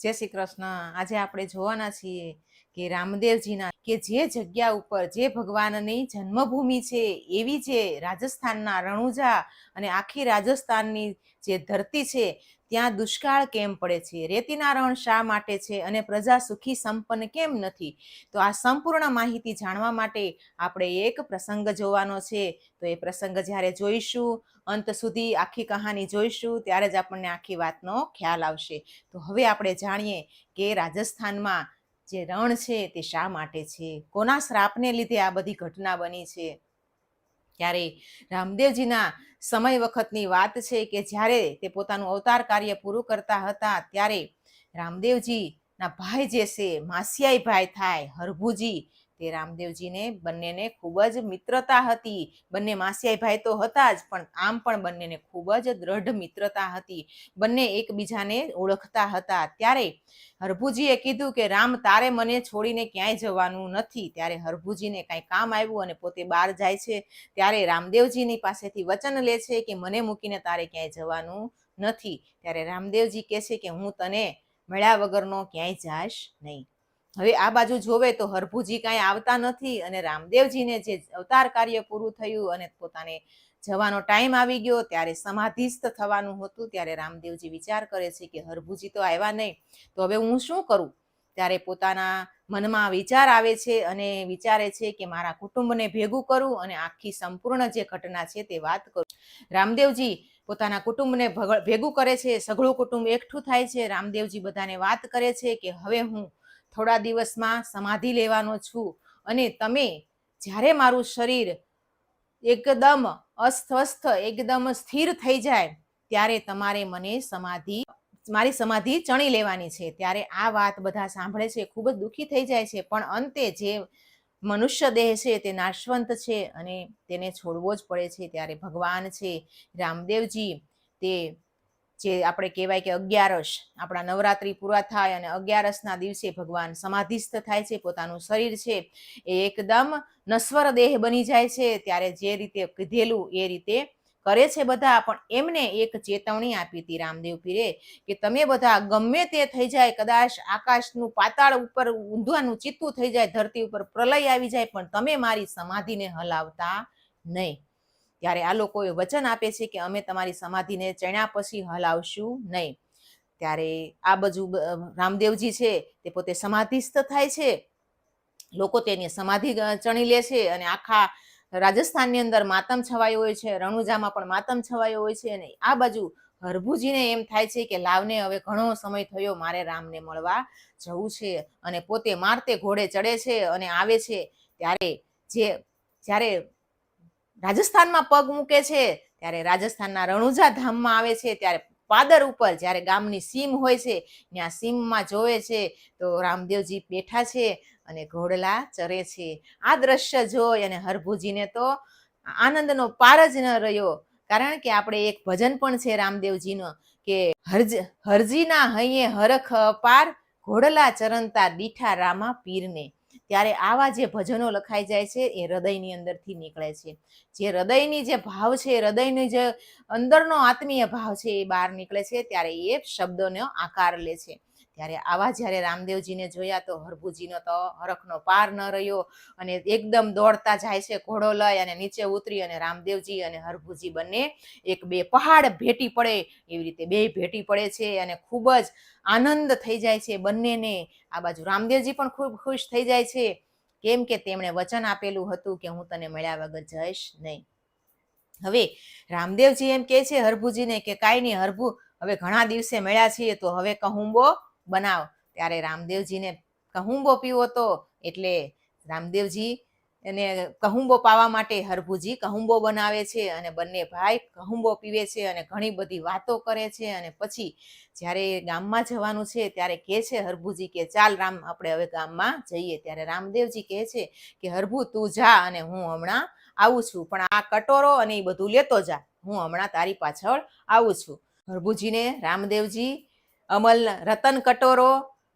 જય શ્રી કૃષ્ણ. આજે આપણે જોવાના છીએ કે રામદેવજીના કે જે જગ્યા ઉપર જે ભગવાનની જન્મભૂમિ છે, એવી જે રાજસ્થાનના રણુજા અને આખી રાજસ્થાનની જે ધરતી છે, ત્યાં દુષ્કાળ કેમ પડે છે? રેતીના રણ શા માટે છે અને પ્રજા સુખી સંપન્ન કેમ નથી? તો આ સંપૂર્ણ માહિતી જાણવા માટે આપણે એક પ્રસંગ જોવાનો છે. તો એ પ્રસંગ જ્યારે જોઈશું, અંત સુધી આખી કહાની જોઈશું, ત્યારે જ આપણને આખી વાતનો ખ્યાલ આવશે. તો હવે આપણે જાણીએ કે રાજસ્થાનમાં જે રણ છે તે શા માટે છે? કોના શ્રાપને લીધે આ બધી ઘટના બની છે? ત્યારે રામદેવજીના સમય વખતની વાત છે કે જ્યારે તે પોતાનું અવતાર કાર્ય પૂરું કરતા હતા, ત્યારે રામદેવજીના ભાઈ જે છે, માસિયાઈ ભાઈ થાય, હરભુજી તે રામદેવજીને બંનેને ખૂબ જ મિત્રતા હતી. બંને માસિયાઈ ભાઈ તો હતા જ, પણ આમ પણ બંનેને ખૂબ જ દ્રઢ મિત્રતા હતી. બંને એકબીજાને ઓળખતા હતા. ત્યારે હરભુજીએ કીધું કે, રામ, તારે મને છોડીને ક્યાંય જવાનું નથી. ત્યારે હરભુજીને કાંઈ કામ આવ્યું અને પોતે બહાર જાય છે. ત્યારે રામદેવજીની પાસેથી વચન લે છે કે, મને મૂકીને તારે ક્યાંય જવાનું નથી. ત્યારે રામદેવજી કહે છે કે, હું તને મળ્યા વગરનો ક્યાંય જાશ નહીં. હવે આ બાજુ જોવે તો હરભુજી કાંઈ આવતા નથી અને રામદેવજીને જે અવતાર કાર્ય પૂરું થયું અને પોતાને જવાનો ટાઈમ આવી ગયો, ત્યારે સમાધિસ્થ થવાનું હતું, ત્યારે રામદેવજી વિચાર કરે છે કે હરભુજી તો આવ્યા નહીં. તો હવે હું શું કરું? ત્યારે પોતાના મનમાં વિચાર આવે છે અને વિચારે છે કે મારા કુટુંબને ભેગું કરું અને આખી સંપૂર્ણ જે ઘટના છે તે વાત કરું. રામદેવજી પોતાના કુટુંબને ભગ- કરે છે, સઘળું કુટુંબ એકઠું થાય છે. રામદેવજી બધાને વાત કરે છે કે હવે હું થોડા દિવસમાં સમાધિ લેવાનો છું. અને તમે જ્યારે મારું શરીર એકદમ અસ્વસ્થ એકદમ સ્થિર થઈ જાય, ત્યારે તમારે મને સમાધિ, મારી સમાધિ ચણી લેવાની છે. ત્યારે આ વાત બધા સાંભળે છે, ખૂબ જ દુઃખી થઈ જાય છે. પણ અંતે જે મનુષ્ય દેહ છે તે નાશવંત છે અને તેને છોડવો જ પડે છે. ત્યારે ભગવાન છે, રામદેવજી, તે જે આપણે કહેવાય કે અગિયારસ, આપણા નવરાત્રિ પૂરા થાય અને અગિયારસના દિવસે ભગવાન સમાધિસ્થ થાય છે, પોતાનું શરીર છે એ એકદમ નશ્વર દેહ બની જાય છે, ત્યારે જે રીતે કીધેલું એ રીતે કરે છે બધા, પણ એમને એક ચેતવણી આપી હતી રામદેવ પીરે કે તમે બધા ગમે તે થઈ જાય, કદાચ આકાશનું પાતાળ ઉપર ઊંધવાનું ચિત્તું થઈ જાય, ધરતી ઉપર પ્રલય આવી જાય, પણ તમે મારી સમાધિને હલાવતા નહીં. ત્યારે આ લોકોએ વચન આપે છે કે અમે તમારી સમાધિને ચણ્યા પછી હલાવશું નહીં. ત્યારે આ બાજુ રામદેવજી છે તે પોતે સમાધિસ્થ થાય છે. લોકો તેની સમાધિ ચણી લે છે અને આખા રાજસ્થાનની અંદર માતમ છવાયો હોય છે, રણુજામાં પણ માતમ છવાયો હોય છે અને આ બાજુ હરભુજીને એમ થાય છે કે લાવને હવે ઘણો સમય થયો મારે રામને મળવા જવું છે અને પોતે મારતે ઘોડે ચડે છે અને આવે છે. ત્યારે જે, જ્યારે રાજસ્થાનમાં પગ મૂકે છે, ત્યારે રાજસ્થાનના રણુજા ધામમાં આવે છે, ત્યારે પાદર ઉપર જ્યારે ગામની સીમ હોય છે, ત્યાં સીમમાં જોવે છે, તો રામદેવજી બેઠા છે અને ઘોડલા ચરે છે. આ દ્રશ્ય જોઈ અને હરભુજીને તો આનંદનો પાર જ ન રહ્યો, કારણ કે આપણે એક ભજન પણ છે રામદેવજીનો, કે હરજ, હરજીના હૈયે હરખ અપાર, ઘોડલા ચરણતા દીઠા રામા પીરને. ત્યારે આવા જે ભજનો લખાઈ જાય છે, એ હૃદયની અંદરથી નીકળે છે. જે હૃદયની જે ભાવ છે હૃદયની જે અંદરનો આત્મીય ભાવ છે, એ બહાર નીકળે છે, ત્યારે એ શબ્દોનો આકાર લે છે. ત્યારે આવા જ્યારે રામદેવજીને જોયા તો હરભુજીનો તો હરખનો પાર ન રહ્યો અને એકદમ દોડતા જાય છે ઘોડો લઈ અને નીચે ઉતરી અને રામદેવજી અને હરભુજી બંને એક બે પહાડ ભેટી પડે, એવી રીતે બે ભેટી પડે છે અને ખૂબ જ આનંદ થઈ જાય છે બંનેને. આ બાજુ રામદેવજી પણ ખૂબ ખુશ થઈ જાય છે. કેમ કે તેમણે વચન આપેલું હતું કે હું તને મળ્યા વગર જઈશ નહીં. હવે રામદેવજી એમ કે છે હરભુજીને કે કાંઈ નહીં હરભુ, હવે ઘણા દિવસે મળ્યા છીએ તો હવે કહુંબો બનાવ. ત્યારે રામદેવજીને કહુંબો પીવો તો એટલે રામદેવજી એને કહુંબો પાવા માટે હરભુજી કહુંબો બનાવે છે અને બંને ભાઈ કહુંબો પીવે છે અને ઘણી બધી વાતો કરે છે અને પછી જ્યારે ગામમાં જવાનું છે ત્યારે કહે છે હરભુજી કે ચાલ રામ, આપણે હવે ગામમાં જઈએ. ત્યારે રામદેવજી કહે છે કે હરભુ, તું જા અને હું હમણાં આવું છું. પણ આ કટોરો અને એ બધું લેતો જા. હું હમણાં તારી પાછળ આવું છું. હરભુજીને રામદેવજી અમલ રતન કટોરો,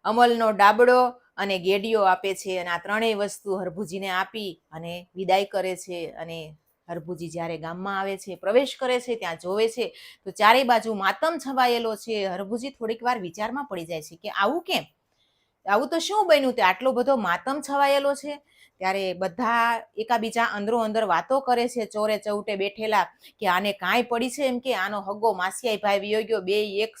અમલનો ડાબડો અને ગેડીઓ આપે છે અને આ ત્રણેય વસ્તુ હરભુજીને આપી અને વિદાય કરે છે અને હરભુજી જ્યારે ગામમાં આવે છે, પ્રવેશ કરે છે, ત્યાં જોવે છે. તો ચારે બાજુ માતમ છવાયેલો છે. હરભુજી થોડીક વાર વિચારમાં પડી જાય છે કે આવું કેમ? આવું તો શું બન્યું? તે આટલો બધો માતમ છવાયેલો છે. ત્યારે બધા એકાબીજા અંદરો અંદર વાતો કરે છે, ચોરે ચૌટે બેઠેલા કે આને કાંઈ પડી છે એમ કે આનો હગો માસિયાઈ ભાઈ વિયો બે, એક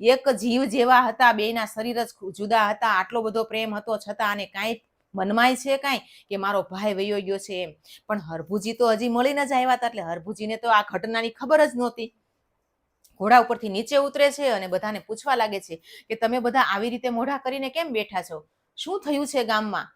એક જીવ જેવા હતા, બેયના શરીર જ જુદા હતા. આટલો બધો પ્રેમ હતો છતાં આને કાંઈ મનમાય છે કાંઈ કે મારો ભાઈ વયો ગયો છે એમ. પણ હરભુજી તો હજી મળીને જ આવ્યા હતા એટલે હરભુજીને તો આ ઘટનાની ખબર જ નહોતી. ઘોડા ઉપરથી નીચે ઉતરે છે અને બધાને પૂછવા લાગે છે કે તમે બધા આવી રીતે મોઢા કરીને કેમ બેઠા છો? શું થયું છે ગામમાં?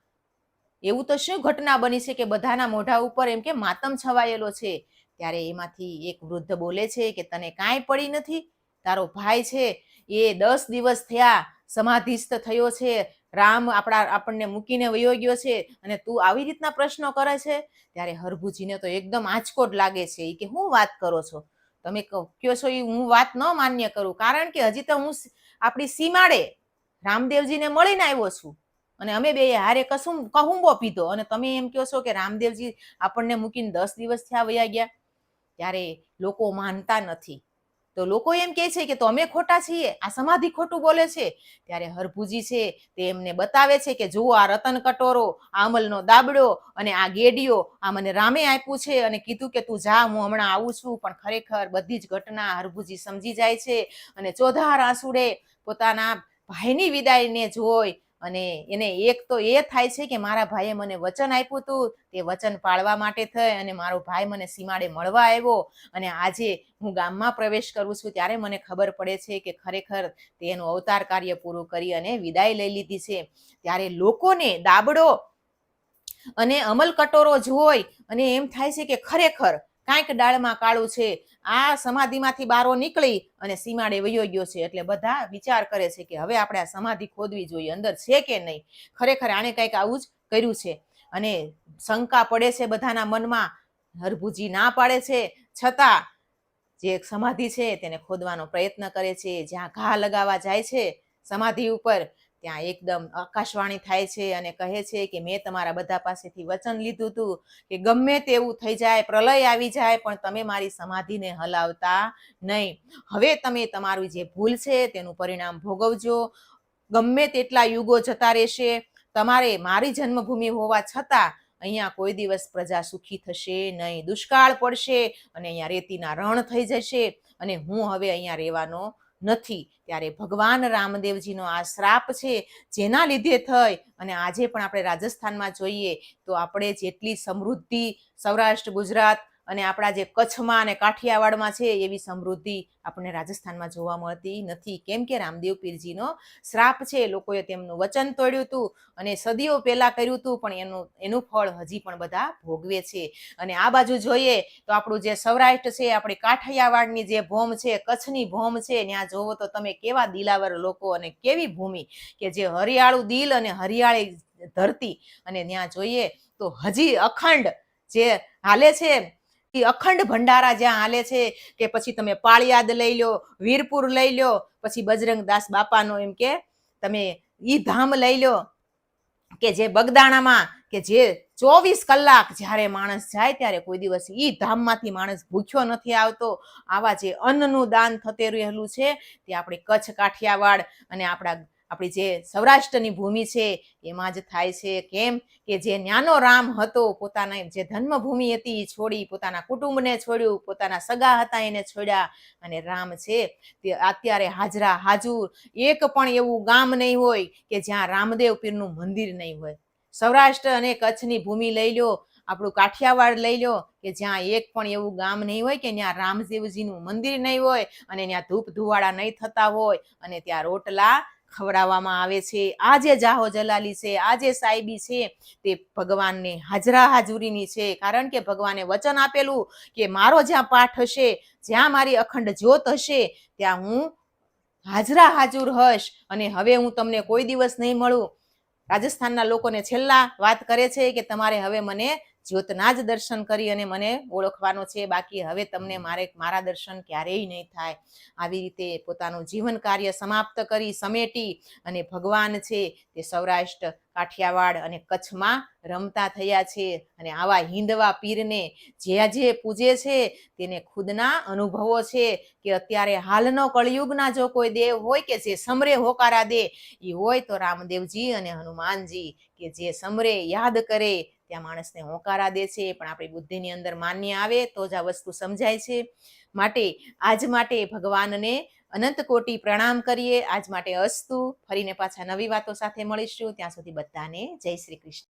એવું તો શું ઘટના બની છે કે બધાના મોઢા ઉપર એમ કે માતમ છવાયેલો છે? ત્યારે એમાંથી એક વૃદ્ધ બોલે છે કે તને કાંઈ પડી નથી? તારો ભાઈ છે, એ દસ દિવસ થયા સમાધિસ્થ થયો છે, રામ આપણા, આપણને મૂકીને વયો ગયો છે અને તું આવી રીતના પ્રશ્નો કરે છે? ત્યારે હરભુજીને તો એકદમ આંચકો જ લાગે છે એ કે હું વાત કરો છો? તમે કહો- છો એ હું વાત ન માન્ય કરું, કારણ કે હજી તો હું આપણી સીમાડે રામદેવજીને મળીને આવ્યો છું. અને અમે બે હારે કસું કહુંબો પીધો અને તમે એમ કહો છો કે રામદેવજી આપણને મૂકીને દસ દિવસ થયા વયા ગયા? ત્યારે લોકો માનતા નથી. તો લોકો એમ કહે છે કે તો અમે ખોટા છીએ, આ સમાધિ ખોટું બોલે છે. ત્યારે હરભુજી છે તે એમને બતાવે છે કે જુઓ આ રતન કટોરો, આ અમલનો દાબડો અને આ ગેડીઓ આ મને રામે આપ્યું છે અને કીધું કે તું જા, હું હમણાં આવું છું. પણ ખરેખર બધી જ ઘટના હરભુજી સમજી જાય છે અને ચોધાર આંસુડે પોતાના ભાઈની વિદાયને જોઈ અને એને એક તો એ થાય છે કે મારા ભાઈએ મને વચન આપ્યું હતું તે વચન પાળવા માટે થઈ અને મારો ભાઈ મને સીમાડે મળવા આવ્યો અને આજે હું ગામમાં પ્રવેશ કરું છું ત્યારે મને ખબર પડે છે કે ખરેખર તેનું અવતાર કાર્ય પૂરું કરી અને વિદાય લઈ લીધી છે. ત્યારે લોકોને દાબડો અને અમલ કટોરો જોઈ અને એમ થાય છે કે ખરેખર કાંઈક ડાળમાં કાળું છે. આ સમાધિમાંથી બારો નીકળી અને સીમાડે વયો ગયો છે. એટલે બધા વિચાર કરે છે કે હવે આપણે આ સમાધિ ખોદવી જોઈએ, અંદર છે કે નહીં? ખરેખર આણે કંઈક આવું જ કર્યું છે. અને શંકા પડે છે બધાના મનમાં, હરભુજી ના પાડે છે. છતાં જે સમાધિ છે તેને ખોદવાનો પ્રયત્ન કરે છે. જ્યાં ઘા લગાવવા જાય છે, સમાધિ ઉપર ત્યાં એકદમ આકાશવાણી થાય છે અને કહે છે કે મેં તમારા બધા પાસેથી વચન લીધું હતું કે ગમે તેવું થઈ જાય, પ્રલય આવી જાય, પણ તમે મારી સમાધિને હલાવતા નહીં. હવે તમે તમારું જે ભૂલ છે તેનું પરિણામ ભોગવજો. ગમે તેટલા યુગો જતા રહેશે, તમારે મારી જન્મભૂમિ હોવા છતાં અહીંયા કોઈ દિવસ પ્રજા સુખી થશે નહીં. દુષ્કાળ પડશે અને અહીંયા રેતીના રણ થઈ જશે અને હું હવે અહીંયા રહેવાનો નથી. ત્યારે ભગવાન રામદેવજીનો આ શ્રાપ છે, જેના લીધે થઈ અને આજે પણ આપણે રાજસ્થાનમાં જોઈએ તો આપણે જેટલી સમૃદ્ધિ સૌરાષ્ટ્ર, ગુજરાત અને આપણા જે કચ્છમાં અને કાઠિયાવાડમાં છે એવી સમૃદ્ધિ આપણને રાજસ્થાનમાં જોવા મળતી નથી. કેમ કે રામદેવ પીરજીનો શ્રાપ છે, લોકોએ તેમનું વચન તોડ્યું હતું અને સદીઓ પહેલાં કર્યું હતું, પણ એનું એનું ફળ હજી પણ બધા ભોગવે છે. અને આ બાજુ જોઈએ તો આપણું જે સૌરાષ્ટ્ર છે, આપણી કાઠિયાવાડની જે ભોમ છે, કચ્છની ભોમ છે ત્યાં જોવો તો તમે કેવા દિલાવર લોકો અને કેવી ભૂમિ કે જે હરિયાળું દિલ અને હરિયાળી ધરતી. અને ત્યાં જોઈએ તો હજી અખંડ જે હાલે છે અખંડ ભંડારા જ્યાં હાલે છે કે પછી તમે પાળિયાદ લઈ લો, વીરપુર લઈ લો, પછી બજરંગદાસ બાપાનો એમ કે તમે ઈ ધામ લઈ લો, કે જે બગદાણામાં કે જે ચોવીસ કલાક જ્યારે માણસ જાય ત્યારે કોઈ દિવસ ઈ ધામમાંથી માણસ ભૂખ્યો નથી આવતો. આવા જે અન્નનું દાન થતે રહેલું છે તે આપણે કચ્છ કાઠિયાવાડ અને આપણા આપણી જે સૌરાષ્ટ્રની ભૂમિ છે, એમાં જ થાય છે. કેમ કે જે ન્યાનો રામ હતો, પોતાના જે જન્મભૂમિ હતી એ છોડી પોતાના કુટુંબને છોડ્યું, પોતાના સગા હતા એને છોડ્યા અને રામ છે. તે અત્યારે હાજરા, હાજુર, એક પણ એવું ગામ નહીં હોય કે જ્યાં રામદેવ પીરનું મંદિર નહીં હોય. સૌરાષ્ટ્ર અને કચ્છની ભૂમિ લઈ લો આપણું કાઠિયાવાડ લઈ લો કે જ્યાં એક પણ એવું ગામ નહીં હોય કે ત્યાં રામદેવજીનું મંદિર નહીં હોય અને ત્યાં ધૂપ ધુવાડા નહીં થતા હોય અને ત્યાં રોટલા ખવડાવવામાં આવે છે. આ જે જાહો જલાલી છે આ જે સાહેબી છે, તે ભગવાનને હાજરા હાજુરીની છે. કારણ કે ભગવાને વચન આપેલું કે મારો જ્યાં પાઠ હશે, જ્યાં મારી અખંડ જ્યોત હશે, ત્યાં હું હાજરા હાજુર હશ અને હવે હું તમને કોઈ દિવસ નહીં મળું. રાજસ્થાનના લોકોને છેલ્લા વાત કરે છે કે તમારે હવે મને જ્યોતના જ દર્શન કરી અને મને ઓળખવાનો છે. બાકી હવે તમને મારે મારા દર્શન ક્યારેય નહીં થાય. આવી રીતે પોતાનું જીવન કાર્ય સમાપ્ત કરી સમેટી અને ભગવાન છે તે સૌરાષ્ટ્ર કાઠિયાવાડ અને કચ્છમાં રમતા થયા છે અને આવા હિંદવા પીરને જે જે પૂજે છે તેને ખુદના અનુભવો છે કે અત્યારે હાલનો કળિયુગના જો કોઈ દેવ હોય કે જે સમરે હોકારા દે એ હોય તો રામદેવજી અને હનુમાનજી કે જે સમરે યાદ કરે ત્યાં માણસને હોંકારા દે છે, પણ આપણી બુદ્ધિની અંદર માન્ય આવે તો જ આ વસ્તુ સમજાય છે. માટે આજ માટે ભગવાનને અનંત કોટી પ્રણામ કરીએ. આજ માટે અસ્તુ. ફરીને પાછા નવી વાતો સાથે મળીશું. ત્યાં સુધી બધાને જય શ્રી કૃષ્ણ.